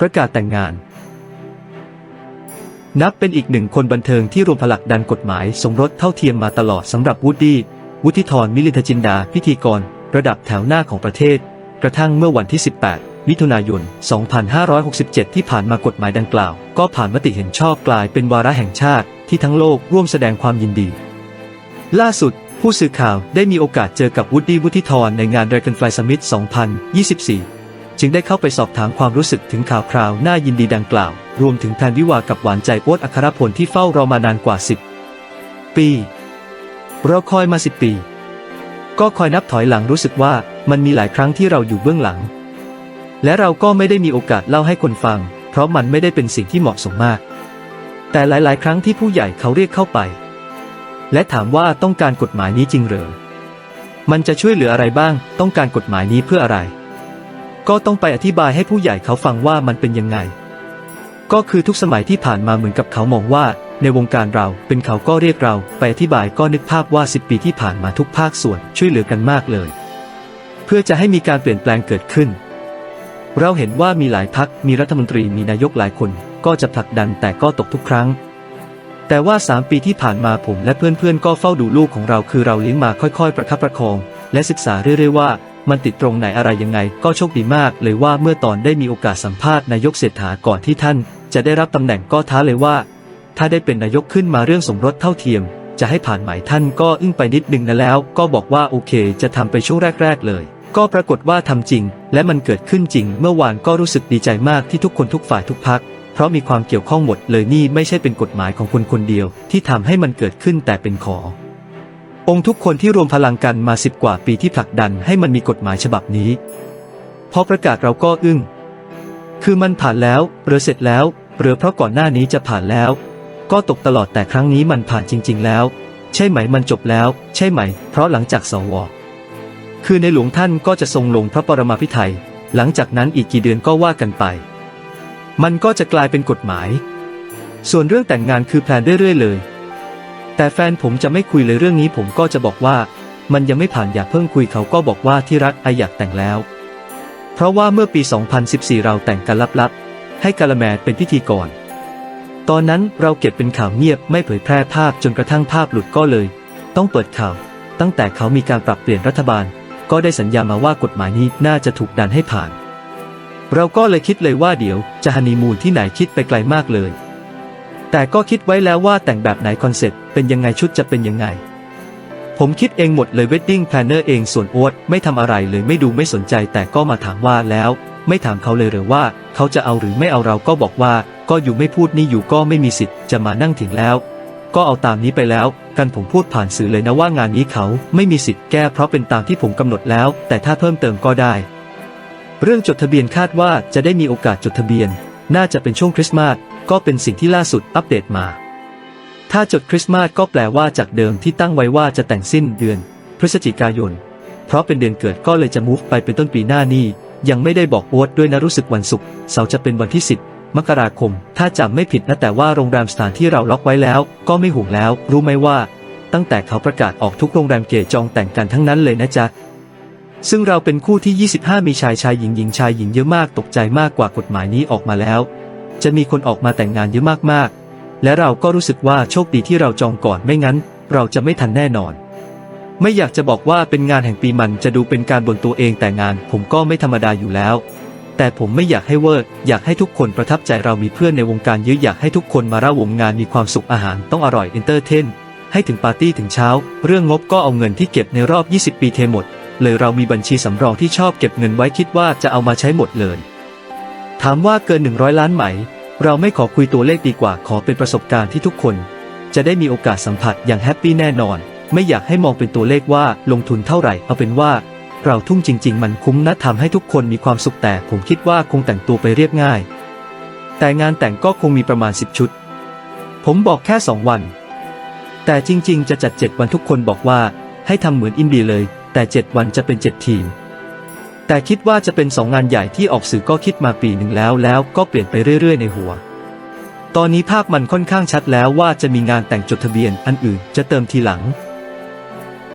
ประกาศแต่งงาน นับเป็นอีกหนึ่งคนบันเทิงที่รวมพลักดันกฎหมายสมรสเท่าเทียมมาตลอดสำหรับวูดดี้วุฒิธรมิลินทจินดาพิธีกร ระดับแถวหน้าของประเทศ กระทั่งเมื่อวันที่ 18 มิถุนายน 2567 ที่ผ่านมากฎหมายดังกล่าว ก็ผ่านมติเห็นชอบกลายเป็นวาระแห่งชาติที่ทั้งโลกร่วมแสดงความยินดี ล่าสุดผู้สื่อข่าวได้มีโอกาสเจอกับวูดดี้วุฒิธรในงาน Dragonfly Summit 2024 จึงได้เข้าไปสอบถามความรู้สึกถึงข่าวคราวน่ายินดีดังกล่าว รวมถึงแผนวิวากับหวานใจโอ๊ตอัครพลที่เฝ้ารอมานานกว่า 10 ปี เรอคอยมา 10 ปี ก็คอยนับถอยหลังรู้สึกว่ามันมีหลายครั้งที่เราอยู่เบื้องหลัง และเราก็ไม่ได้มีโอกาสเล่าให้คนฟัง เพราะมันไม่ได้เป็นสิ่งที่เหมาะสมมาก แต่หลาย ๆ ครั้งที่ผู้ใหญ่เขาเรียกเข้าไป และถามว่าต้องการกฎหมายนี้จริงเหรอมันจะช่วยเหลืออะไรบ้าง ต้องการกฎหมายนี้เพื่ออะไร ก็ต้องไปอธิบายให้ผู้ใหญ่เขาฟังว่ามันเป็นยังไง ก็คือทุกสมัยที่ผ่านมาเหมือนกับเขามองว่า ในวงการเราเป็นเขาก็เรียกเรา ไปอธิบายก็นึกภาพว่า 10 ปีที่ผ่านมาทุกภาคส่วนช่วยเหลือกันมากเลย เพื่อจะให้มีการเปลี่ยนแปลงเกิดขึ้น เราเห็นว่ามีหลายพักมีรัฐมนตรีมีนายกหลายคน ก็จะผลักดันแต่ก็ตกทุกครั้งแต่ว่า 3 ปีที่ผ่านมาผมและเพื่อนๆ ก็เฝ้าดูลูกของเราคือเราเลี้ยงมาค่อยๆ ประคับประคอง และศึกษาเรื่อยๆว่า มันติดตรงไหนอะไรยังไง ก็โชคดีมากเลยว่าเมื่อตอนได้มีโอกาสสัมภาษณ์นายกเศรษฐาก่อนที่ท่าน จะได้รับตำแหน่งก็ท้าเลยว่า ถ้าได้เป็นนายกขึ้นมาเรื่องสมรสเท่าเทียม จะให้ผ่านหมายท่านก็อึ้งไปนิดนึงนะแล้ว ก็บอกว่าโอเค จะทำไปช่วงแรก ๆ เลย ก็ปรากฏว่าทำจริง และมันเกิดขึ้นจริง เมื่อวานก็รู้สึกดีใจมากที่ทุกคนทุกฝ่ายทุกพักเพราะมีความเกี่ยวข้องหมดเลยนี่ไม่ใช่เป็นกฎหมายของคนคนเดียว ที่ทำให้มันเกิดขึ้นแต่เป็นขอ องค์ทุกคนที่รวมพลังกันมาสิบกว่าปีที่ผลักดันให้มันมีกฎหมายฉบับนี้ พอประกาศเราก็อึ้ง คือมันผ่านแล้วเรือเสร็จแล้วเรือเพราะก่อนหน้านี้จะผ่านแล้ว ก็ตกตลอดแต่ครั้งนี้มันผ่านจริง ๆ แล้ว ใช่ไหมมันจบแล้ว ใช่ไหม เพราะหลังจากสวคือในหลวงท่านก็จะทรงลงพระปรมาภิไธยหลังจากนั้นอีกกี่เดือนก็ว่ากันไป มันก็จะกลายเป็นกฎหมาย ส่วนเรื่องแต่งงานคือแพลนเรื่อยๆเลย แต่แฟนผมจะไม่คุยเลยเรื่องนี้ผมก็จะบอกว่า มันยังไม่ผ่านอย่าเพิ่งคุยเขาก็บอกว่าที่รักไออยากแต่งแล้ว เพราะว่าเมื่อปี 2014 เราแต่งกันลับๆ ให้กาละแมเป็นพิธีกรตอนนั้นเราเก็บเป็นข่าวเงียบไม่เผยแพร่ภาพจนกระทั่งภาพหลุดก็เลย ต้องเปิดข่าว ตั้งแต่เขามีการปรับเปลี่ยนรัฐบาล ก็ได้สัญญามาว่ากฎหมายนี้น่าจะถูกดันให้ผ่าน เราก็เลยคิดเลยว่าเดี๋ยวจะฮันนีมูนที่ไหนคิดไปไกลมากเลย แต่ก็คิดไว้แล้วว่าแต่งแบบไหนคอนเซ็ปต์เป็นยังไงชุดจะเป็นยังไง ผมคิดเองหมดเลย Wedding Planner เองส่วนโอ๊ตไม่ทำอะไรเลยไม่ดูไม่สนใจแต่ก็มาถามว่าแล้ว ไม่ถามเขาเลยหรือว่า เขาจะเอาหรือไม่เอาเราก็บอกว่า ก็อยู่ไม่พูดนี่อยู่ก็ไม่มีสิทธิ์จะมานั่งถึงแล้ว ก็เอาตามนี้ไปแล้ว กันผมพูดผ่านสื่อเลยนะว่างานนี้เขาไม่มีสิทธิ์แก้เพราะเป็นตามที่ผมกำหนดแล้ว แต่ถ้าเพิ่มเติมก็ได้ เรื่องจดทะเบียนคาดว่าจะได้มีโอกาสจดทะเบียน น่าจะเป็นช่วงคริสต์มาส ก็เป็นสิ่งที่ล่าสุดอัปเดตมา ถ้าจดคริสต์มาสก็แปลว่าจากเดิมที่ตั้งไว้ว่าจะแต่งสิ้นเดือน พฤศจิกายน เพราะเป็นเดือนเกิดก็เลยจะมูฟไปเป็นต้นปีหน้านี้ ยังไม่ได้บอกโอ๊ตด้วยนะรู้สึกวันศุกร์เสาร์จะเป็นวันที่ 10 มกราคม ถ้าจำไม่ผิดนะแต่ว่าโรงแรมสถานที่เราล็อกไว้แล้ว ก็ไม่ห่วงแล้ว รู้ไหมว่า ตั้งแต่เขาประกาศออกทุกโรงแรมเกจองแต่งกันทั้งนั้นเลยนะจ๊ะซึ่งเราเป็นคู่ที่ 25 มีชายชายหญิงหญิงชายหญิงเยอะมากตกใจมากกว่ากฎหมายนี้ออกมาแล้ว จะมีคนออกมาแต่งงานเยอะมากๆ และเราก็รู้สึกว่าโชคดีที่เราจองก่อนไม่งั้น เราจะไม่ทันแน่นอน ไม่อยากจะบอกว่าเป็นงานแห่งปีมันจะดูเป็นการบ่นตัวเองแต่งาน ผมก็ไม่ธรรมดาอยู่แล้ว แต่ผมไม่อยากให้เวอร์อยากให้ทุกคนประทับใจเรามีเพื่อนในวงการเยอะอยากให้ทุกคนมาร่าวมงานมีความสุขอาหารต้องอร่อยเอนเตอร์เทนให้ถึงปาร์ตี้ถึงเช้า เรื่องงบก็เอาเงินที่เก็บในรอบ 20 ปีเทหมด เลยเรามีบัญชีสำรองที่ชอบเก็บเงินไว้คิดว่าจะเอามาใช้หมดเลย ถามว่าเกิน 100 ล้านไหม เราไม่ขอคุยตัวเลขดีกว่าขอเป็นประสบการณ์ที่ทุกคน จะได้มีโอกาสสัมผัสอย่างแฮปปี้แน่นอน ไม่อยากให้มองเป็นตัวเลขว่าลงทุนเท่าไหร่ เอาเป็นว่า เราทุ่มจริง ๆ มันคุ้มนะทำให้ทุกคนมีความสุขแต่ผมคิดว่าคงแต่งตัวไปเรียบง่าย แต่งานแต่งก็คงมีประมาณ 10 ชุด ผมบอกแค่ 2 วัน แต่จริง ๆ จะจัด 7 วันทุกคนบอกว่า ให้ทำเหมือนอินดีเลย แต่ 7 วันจะเป็น 7 ทีม แต่คิดว่าจะเป็นสองงานใหญ่ที่ออกสื่อก็คิดมาปีหนึ่งแล้วแล้วก็เปลี่ยนไปเรื่อย ๆ ในหัว ตอนนี้ภาพมันค่อนข้างชัดแล้วว่าจะมีงานแต่งจดทะเบียนอันอื่นจะเติมทีหลัง